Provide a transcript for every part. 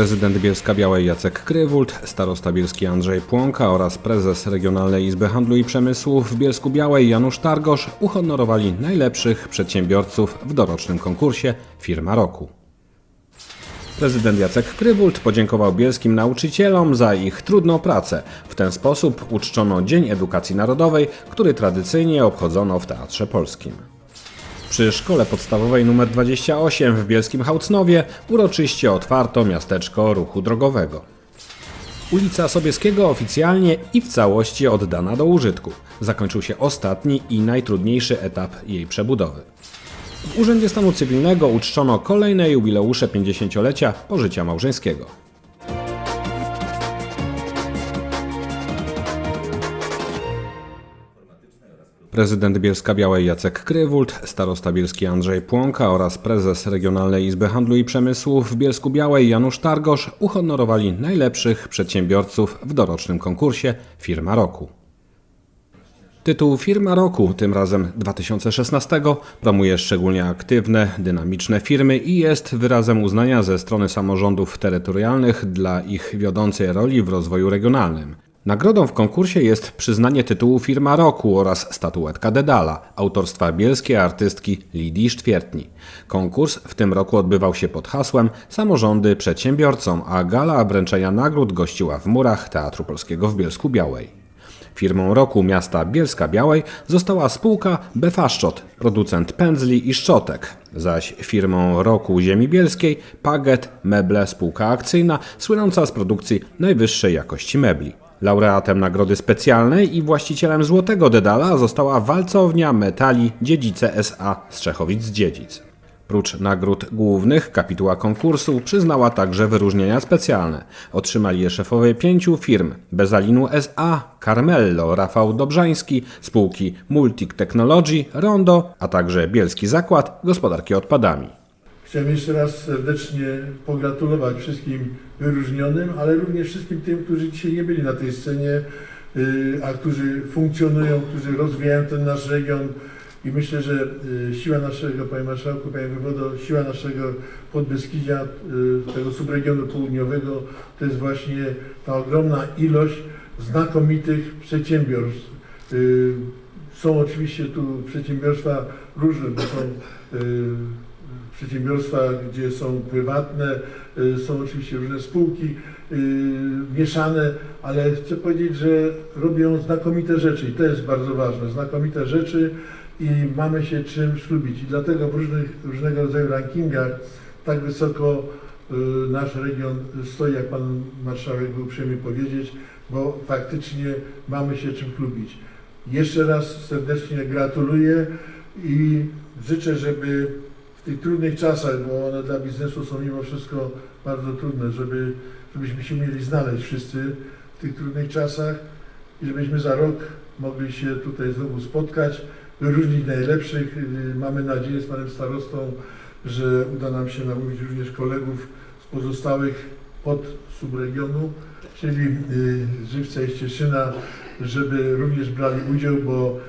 Prezydent Bielska Białej Jacek Krywult, starosta bielski Andrzej Płonka oraz prezes Regionalnej Izby Handlu i Przemysłu w Bielsku Białej Janusz Targosz uhonorowali najlepszych przedsiębiorców w dorocznym konkursie Firma Roku. Prezydent Jacek Krywult podziękował bielskim nauczycielom za ich trudną pracę. W ten sposób uczczono Dzień Edukacji Narodowej, który tradycyjnie obchodzono w Teatrze Polskim. Przy szkole podstawowej nr 28 w Bielskim Hałcnowie uroczyście otwarto miasteczko ruchu drogowego. Ulica Sobieskiego oficjalnie i w całości oddana do użytku. Zakończył się ostatni i najtrudniejszy etap jej przebudowy. W Urzędzie Stanu Cywilnego uczczono kolejne jubileusze 50-lecia pożycia małżeńskiego. Prezydent Bielska Białej Jacek Krywult, starosta bielski Andrzej Płonka oraz prezes Regionalnej Izby Handlu i Przemysłu w Bielsku Białej Janusz Targosz uhonorowali najlepszych przedsiębiorców w dorocznym konkursie Firma Roku. Tytuł Firma Roku, tym razem 2016, promuje szczególnie aktywne, dynamiczne firmy i jest wyrazem uznania ze strony samorządów terytorialnych dla ich wiodącej roli w rozwoju regionalnym. Nagrodą w konkursie jest przyznanie tytułu Firma Roku oraz statuetka Dedala autorstwa bielskiej artystki Lidii Sztwiertni. Konkurs w tym roku odbywał się pod hasłem Samorządy przedsiębiorcom, a gala wręczenia nagród gościła w murach Teatru Polskiego w Bielsku Białej. Firmą roku miasta Bielska Białej została spółka Befaszczot, producent pędzli i szczotek, zaś firmą roku ziemi bielskiej Paget Meble spółka akcyjna, słynąca z produkcji najwyższej jakości mebli. Laureatem nagrody specjalnej i właścicielem złotego dedala została walcownia metali Dziedzice SA z Czechowic-Dziedzic. Prócz nagród głównych, kapituła konkursu przyznała także wyróżnienia specjalne. Otrzymali je szefowie pięciu firm Bezalinu SA, Carmello, Rafał Dobrzański, spółki Multic Technology, Rondo, a także Bielski Zakład Gospodarki Odpadami. Chciałem jeszcze raz serdecznie pogratulować wszystkim wyróżnionym, ale również wszystkim tym, którzy dzisiaj nie byli na tej scenie, y, a którzy funkcjonują, którzy rozwijają ten nasz region. I myślę, że y, siła naszego, Panie Marszałku, Panie Wywodo, siła naszego Podbeskidzia, y, tego subregionu południowego, to jest właśnie ta ogromna ilość znakomitych przedsiębiorstw. Są oczywiście tu przedsiębiorstwa różne, bo są przedsiębiorstwa, gdzie są prywatne, y, są oczywiście różne spółki y, mieszane, ale chcę powiedzieć, że robią znakomite rzeczy i to jest bardzo ważne, znakomite rzeczy i mamy się czym szlubić i dlatego w różnych, różnego rodzaju rankingach tak wysoko y, nasz region stoi, jak Pan Marszałek był uprzejmy powiedzieć, bo faktycznie mamy się czym chlubić. Jeszcze raz serdecznie gratuluję i życzę, żeby w tych trudnych czasach, bo one dla biznesu są mimo wszystko bardzo trudne, żeby, żebyśmy się mieli znaleźć wszyscy w tych trudnych czasach i żebyśmy za rok mogli się tutaj znowu spotkać, wyróżnić najlepszych. Mamy nadzieję z Panem Starostą, że uda nam się namówić również kolegów z pozostałych pod subregionu, czyli y, Żywca i Cieszyna, żeby również brali udział, bo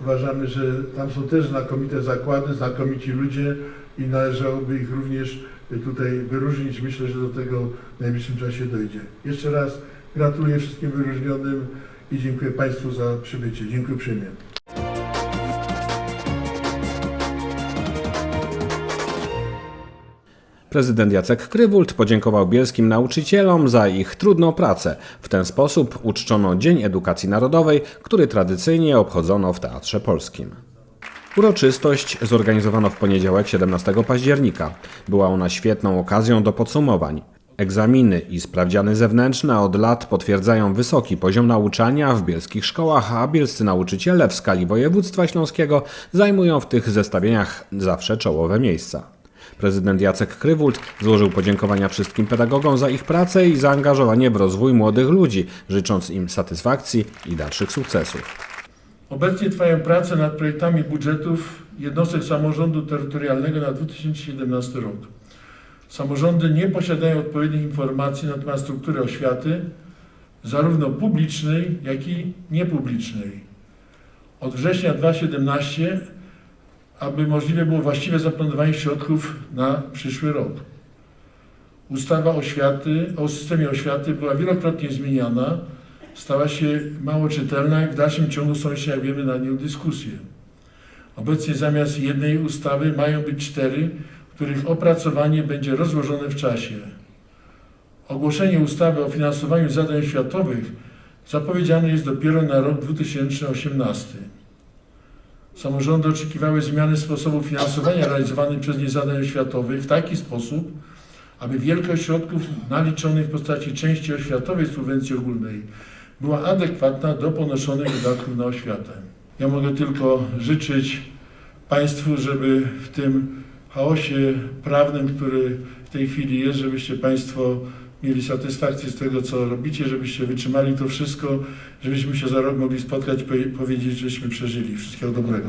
uważamy, że tam są też znakomite zakłady, znakomici ludzie i należałoby ich również tutaj wyróżnić. Myślę, że do tego w najbliższym czasie dojdzie. Jeszcze raz gratuluję wszystkim wyróżnionym i dziękuję Państwu za przybycie. Dziękuję uprzejmie. Prezydent Jacek Krywult podziękował bielskim nauczycielom za ich trudną pracę. W ten sposób uczczono Dzień Edukacji Narodowej, który tradycyjnie obchodzono w Teatrze Polskim. Uroczystość zorganizowano w poniedziałek 17 października. Była ona świetną okazją do podsumowań. Egzaminy i sprawdziany zewnętrzne od lat potwierdzają wysoki poziom nauczania w bielskich szkołach, a bielscy nauczyciele w skali województwa śląskiego zajmują w tych zestawieniach zawsze czołowe miejsca. Prezydent Jacek Krywult złożył podziękowania wszystkim pedagogom za ich pracę i zaangażowanie w rozwój młodych ludzi, życząc im satysfakcji i dalszych sukcesów. Obecnie trwają prace nad projektami budżetów jednostek samorządu terytorialnego na 2017 rok. Samorządy nie posiadają odpowiednich informacji na temat struktury oświaty, zarówno publicznej, jak i niepublicznej. Od września 2017, aby możliwe było właściwe zaplanowanie środków na przyszły rok. ustawa oświaty, o systemie oświaty była wielokrotnie zmieniana, stała się mało czytelna i w dalszym ciągu są jeszcze, jak wiemy, na nią dyskusje. Obecnie zamiast jednej ustawy mają być cztery, których opracowanie będzie rozłożone w czasie. Ogłoszenie ustawy o finansowaniu zadań oświatowych zapowiedziane jest dopiero na rok 2018. Samorządy oczekiwały zmiany sposobu finansowania realizowanych przez nie zadań oświatowych w taki sposób, aby wielkość środków naliczonych w postaci części oświatowej subwencji ogólnej była adekwatna do ponoszonych wydatków na oświatę. Ja mogę tylko życzyć Państwu, żeby w tym chaosie prawnym, który w tej chwili jest, żebyście Państwo mieli satysfakcję z tego, co robicie, żebyście wytrzymali to wszystko, żebyśmy się za rok mogli spotkać i powie- powiedzieć, żeśmy przeżyli. Wszystkiego dobrego.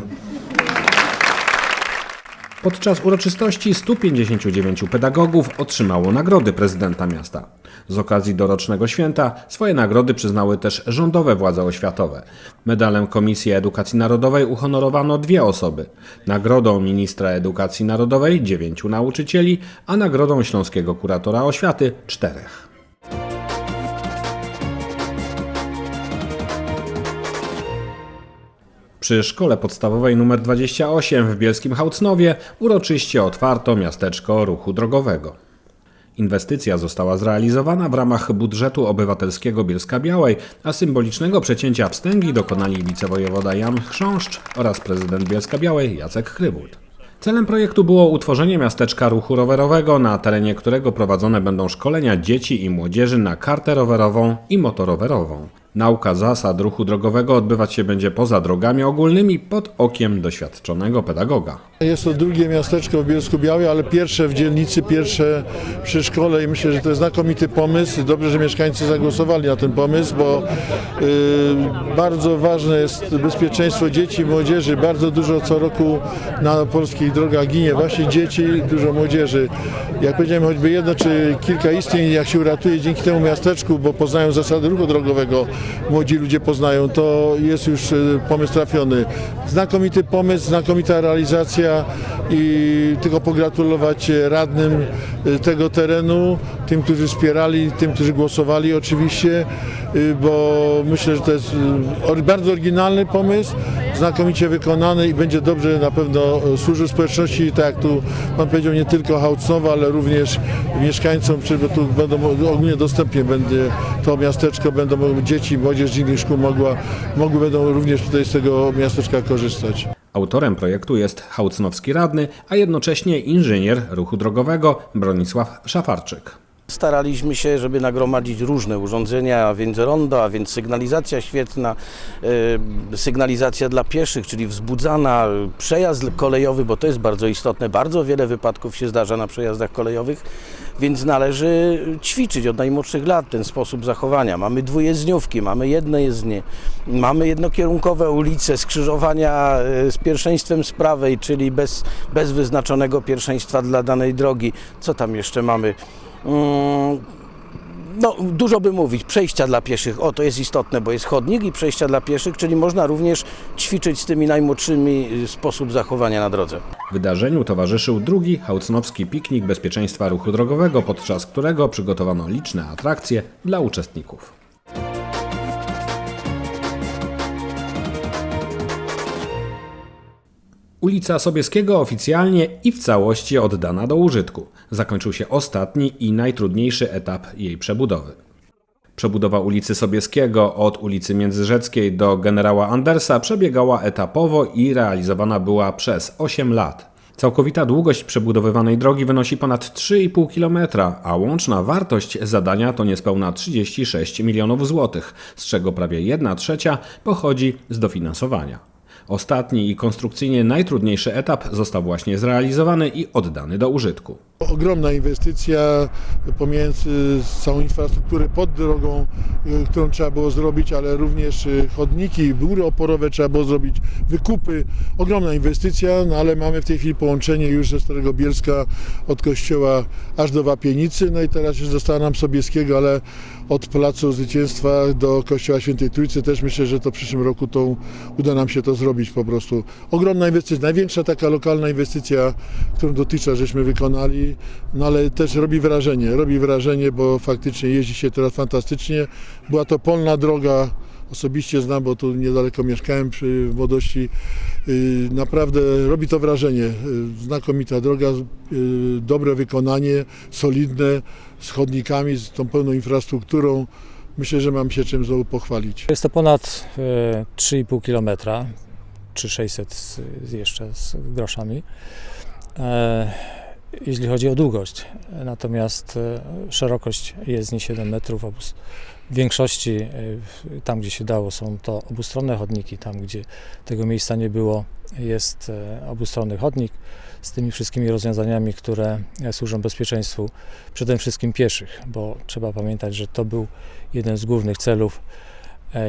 Podczas uroczystości 159 pedagogów otrzymało nagrody prezydenta miasta. Z okazji dorocznego święta swoje nagrody przyznały też rządowe władze oświatowe. Medalem Komisji Edukacji Narodowej uhonorowano dwie osoby. Nagrodą ministra edukacji narodowej dziewięciu nauczycieli, a nagrodą śląskiego kuratora oświaty czterech. Przy szkole podstawowej nr 28 w Bielskim Hałcnowie uroczyście otwarto miasteczko ruchu drogowego. Inwestycja została zrealizowana w ramach budżetu obywatelskiego Bielska Białej, a symbolicznego przecięcia wstęgi dokonali wicewojewoda Jan Chrząszcz oraz prezydent Bielska Białej Jacek Krywult. Celem projektu było utworzenie miasteczka ruchu rowerowego, na terenie którego prowadzone będą szkolenia dzieci i młodzieży na kartę rowerową i motorowerową. Nauka zasad ruchu drogowego odbywać się będzie poza drogami ogólnymi pod okiem doświadczonego pedagoga. Jest to drugie miasteczko w Bielsku Białej, ale pierwsze w dzielnicy, pierwsze przy szkole i myślę, że to jest znakomity pomysł. Dobrze, że mieszkańcy zagłosowali na ten pomysł, bo y, bardzo ważne jest bezpieczeństwo dzieci i młodzieży. Bardzo dużo co roku na polskich drogach ginie właśnie dzieci, dużo młodzieży. Jak powiedziałem, choćby jedno czy kilka istnień, jak się uratuje dzięki temu miasteczku, bo poznają zasady ruchu drogowego, młodzi ludzie poznają, to jest już y, pomysł trafiony. Znakomity pomysł, znakomita realizacja i tylko pogratulować radnym y, tego terenu, tym, którzy wspierali, tym, którzy głosowali oczywiście, bo myślę, że to jest bardzo oryginalny pomysł, znakomicie wykonany i będzie dobrze na pewno y, służył społeczności, tak jak tu Pan powiedział, nie tylko Hałcnowa, ale również mieszkańcom, czy tu będą ogólnie dostępnie będzie to miasteczko, będą dzieci, młodzież z innych szkół mogła, mogły będą również tutaj z tego miasteczka korzystać. Autorem projektu jest hałcnowski radny, a jednocześnie inżynier ruchu drogowego Bronisław Szafarczyk. Staraliśmy się, żeby nagromadzić różne urządzenia, a więc rondo, a więc sygnalizacja świetna, y, sygnalizacja dla pieszych, czyli wzbudzana, przejazd kolejowy, bo to jest bardzo istotne. Bardzo wiele wypadków się zdarza na przejazdach kolejowych, więc należy ćwiczyć od najmłodszych lat ten sposób zachowania. Mamy dwujezdniówki, mamy jedne jezdnie, mamy jednokierunkowe ulice, skrzyżowania y, z pierwszeństwem z prawej, czyli bez, bez wyznaczonego pierwszeństwa dla danej drogi. Co tam jeszcze mamy? Mm, No, dużo by mówić. Przejścia dla pieszych, o to jest istotne, bo jest chodnik i przejścia dla pieszych, czyli można również ćwiczyć z tymi najmłodszymi y, sposób zachowania na drodze. Wydarzeniu towarzyszył drugi hałcnowski piknik bezpieczeństwa ruchu drogowego, podczas którego przygotowano liczne atrakcje dla uczestników. Ulica Sobieskiego oficjalnie i w całości oddana do użytku. Zakończył się ostatni i najtrudniejszy etap jej przebudowy. Przebudowa ulicy Sobieskiego od ulicy Międzyrzeckiej do generała Andersa przebiegała etapowo i realizowana była przez 8 lat. Całkowita długość przebudowywanej drogi wynosi ponad 3,5 km, a łączna wartość zadania to niespełna 36 milionów złotych, z czego prawie 1 trzecia pochodzi z dofinansowania. Ostatni i konstrukcyjnie najtrudniejszy etap został właśnie zrealizowany i oddany do użytku. Ogromna inwestycja, pomijając y, całą infrastrukturę pod drogą, y, którą trzeba było zrobić, ale również y, chodniki, mury oporowe trzeba było zrobić, wykupy. Ogromna inwestycja, no ale mamy w tej chwili połączenie już ze Starego Bielska od kościoła aż do Wapienicy. No i teraz już została nam Sobieskiego, ale od Placu Zwycięstwa do kościoła Świętej Trójcy też myślę, że to w przyszłym roku to uda nam się to zrobić po prostu. Ogromna inwestycja, największa taka lokalna inwestycja, którą dotychczas żeśmy wykonali no ale też robi wrażenie, robi wrażenie, bo faktycznie jeździ się teraz fantastycznie. Była to polna droga, osobiście znam, bo tu niedaleko mieszkałem przy w młodości. Y, Naprawdę robi to wrażenie. Y, Znakomita droga, y, dobre wykonanie, solidne, z chodnikami, z tą pełną infrastrukturą. Myślę, że mam się czym znowu pochwalić. Jest to ponad e, 3,5 km, czy 600 z, z jeszcze z groszami, e, jeśli chodzi o długość. Natomiast e, szerokość niej 7 metrów. Obus- W większości, e, tam gdzie się dało, są to obustronne chodniki. Tam gdzie tego miejsca nie było, jest e, obustronny chodnik z tymi wszystkimi rozwiązaniami, które służą bezpieczeństwu przede wszystkim pieszych, bo trzeba pamiętać, że to był jeden z głównych celów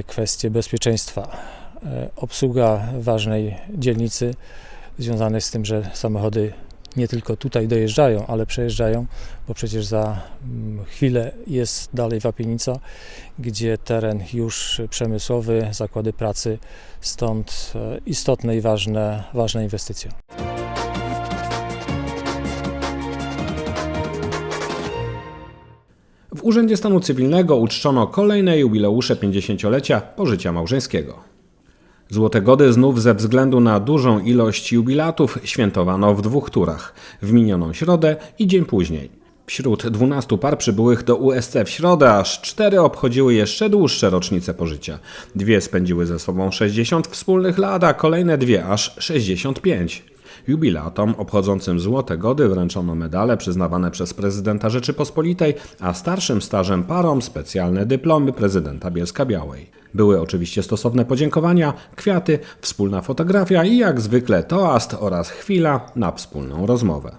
kwestie bezpieczeństwa. Obsługa ważnej dzielnicy związanej z tym, że samochody nie tylko tutaj dojeżdżają, ale przejeżdżają, bo przecież za mm, chwilę jest dalej Wapienica, gdzie teren już przemysłowy, zakłady pracy, stąd e, istotne i ważne, ważne inwestycje. W Urzędzie Stanu Cywilnego uczczono kolejne jubileusze 50-lecia pożycia małżeńskiego. Złote Gody znów ze względu na dużą ilość jubilatów świętowano w dwóch turach, w minioną środę i dzień później. Wśród 12 par przybyłych do USC w środę aż cztery obchodziły jeszcze dłuższe rocznice pożycia. Dwie spędziły ze sobą 60 wspólnych lat, a kolejne dwie aż 65. Jubilatom obchodzącym Złote Gody wręczono medale przyznawane przez prezydenta Rzeczypospolitej, a starszym stażem parom specjalne dyplomy prezydenta Bielska Białej. Były oczywiście stosowne podziękowania, kwiaty, wspólna fotografia i jak zwykle toast oraz chwila na wspólną rozmowę.